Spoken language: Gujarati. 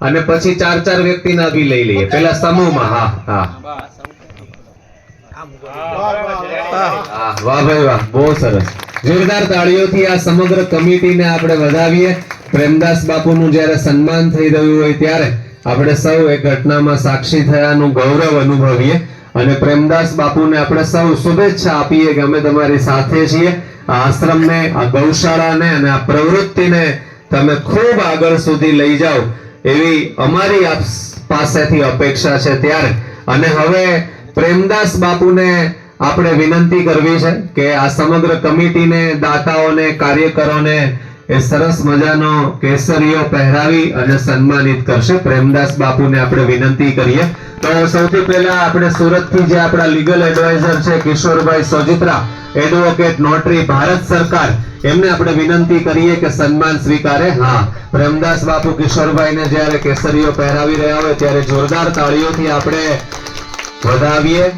અને પછી ચાર ચાર વ્યક્તિના બી લઈ લઈએ. પેલા સમૂહમાં, હા હા. વાહ ભાઈ વાહ, બહુ સરસ. જોરદાર તાળીઓથી આ સમગ્ર કમિટીને આપણે વધાવીએ. પ્રેમદાસ બાપુનું જ્યારે સન્માન થઈ રહ્યું હોય ત્યારે આપણે સૌ એ ઘટનામાં સાક્ષી થયાનું ગૌરવ અનુભવીએ. અને પ્રેમદાસ બાપુને આપણે સૌ શુભેચ્છા આપીએ કે અમે તમારી સાથે છીએ. આ આશ્રમને, આ ગૌશાળાને અને આ પ્રવૃત્તિને તમે ખૂબ આગળ સુધી લઈ જાઓ. એવી અમારી પાસેથી અપેક્ષા છે ત્યારે. અને હવે પ્રેમદાસ બાપુને આપણે વિનંતી કરવી છે કે આ સમગ્ર કમિટીને, દાતાઓને, કાર્યકરોને એ સરસ મજાનો કેસરીઓ પહેરાવી અને સન્માનિત કરશે. પ્રેમદાસ બાપુને આપણે વિનંતી કરીએ. તો સૌથી પહેલા આપણે સુરતથી જે આપણા લીગલ એડવાઇઝર છે કિશોરભાઈ સોજિત્રા એડવોકેટ નોટરી ભારત સરકાર એમને આપણે વિનંતી કરીએ કે સન્માન સ્વીકારે. હા, પ્રેમદાસ બાપુ કિશોરભાઈને જ્યારે કેસરીઓ પહેરાવી રહ્યા હોય, ત્યારે જોરદાર તાળીઓથી આપણે વધાવીએ.